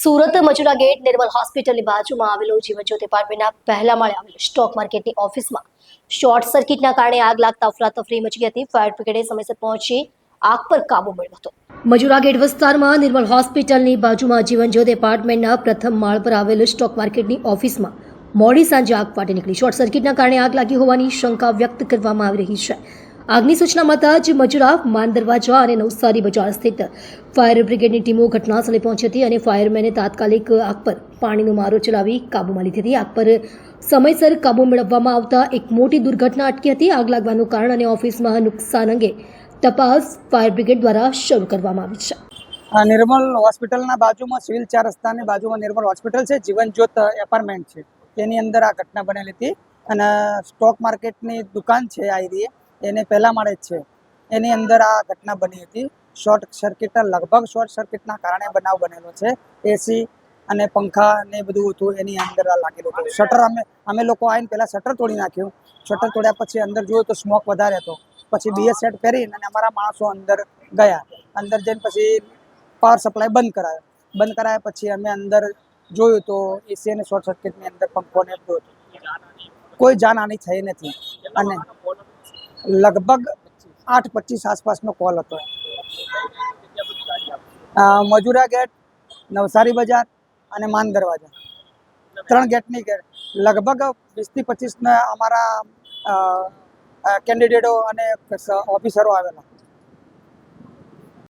Surat Majura gate નિર્મલ હોસ્પિટલની બાજુમાં આવેલો જીવનજ્યોત એપાર્ટમેન્ટના પહેલા માળે આવેલ સ્ટોક માર્કેટની ઓફિસમાં શોર્ટ સર્કિટના કારણે આગ લાગતા અફરાતફરી મચી હતી. ફાયર બ્રિગેડે સમયસર પહોંચી આગ પર કાબુ મેળવ્યો હતો. મજુરા ગેટ વિસ્તારમાં નિર્મલ હોસ્પિટલની બાજુમાં જીવનજ્યોત એપાર્ટમેન્ટના પ્રથમ માળ પર આવેલ સ્ટોક માર્કેટની ઓફિસમાં મોડી સાંજે આગ ફાટી નીકળી. શોર્ટ સર્કિટના કારણે આગ લાગી હોવાની શંકા વ્યક્ત કરવામાં આવી રહી છે. આગની સૂચના મળતા જ મજુરા માન દરવાજા અને નવસારી બજાર સ્થિત ફાયર બ્રિગેડની ટીમો ઘટનાસ્થળે પહોંચી હતી અને ફાયરમેને તાત્કાલિક આગ પર પાણીનો મારો ચલાવી કાબૂમાં લીધી હતી. આગ પર સમયસર કાબુ મેળવવામાં આવતા એક મોટી દુર્ઘટના અટકી હતી. આગ લાગવાનું કારણ અને ઓફિસમાં નુકસાન અંગે તપાસ ફાયર બ્રિગેડ દ્વારા શરૂ કરવામાં આવી છે. નિર્મલ હોસ્પિટલના બાજુમાં સિવિલ ચાર રસ્તાની બાજુમાં નિર્મલ હોસ્પિટલ છે જીવન જ્યોત એપાર્ટમેન્ટ છે. તેની અંદર આ ઘટના બનેલી હતી અને સ્ટોક માર્કેટની દુકાન છે આ એરિયે. એને પહેલા માળે જ છે. એની અંદર આ ઘટના બની હતી. શોર્ટ સર્કિટ, લગભગ શોર્ટ સર્કિટના કારણે બનાવ બનેલો છે. એસી અને પંખા ને બધું હતું, એની અંદર લાગેલું હતું. શટર અમે અમે લોકો આવીને પહેલાં શટર તોડી નાખ્યું. શટર તોડ્યા પછી અંદર જોયું તો સ્મોક વધારે હતો. પછી બીએસ સેટ પહેરીને અને અમારા માણસો અંદર ગયા. અંદર જઈને પછી પાવર સપ્લાય બંધ કરાયો. બંધ કરાયા પછી અમે અંદર જોયું તો એસી અને શોર્ટ સર્કિટની અંદર પંખો ને બધું હતું. કોઈ જાનહાની થઈ નથી. અને લગભગ આઠ પચીસ આસપાસનો કોલ હતો. મજુરા ગેટ, નવસારી બજાર અને માન દરવાજા. ત્રણ ગેટની ગેટ. લગભગ વીસથી પચીસના અમારા કેન્ડિડેટો અને ઓફિસરો આવેલા.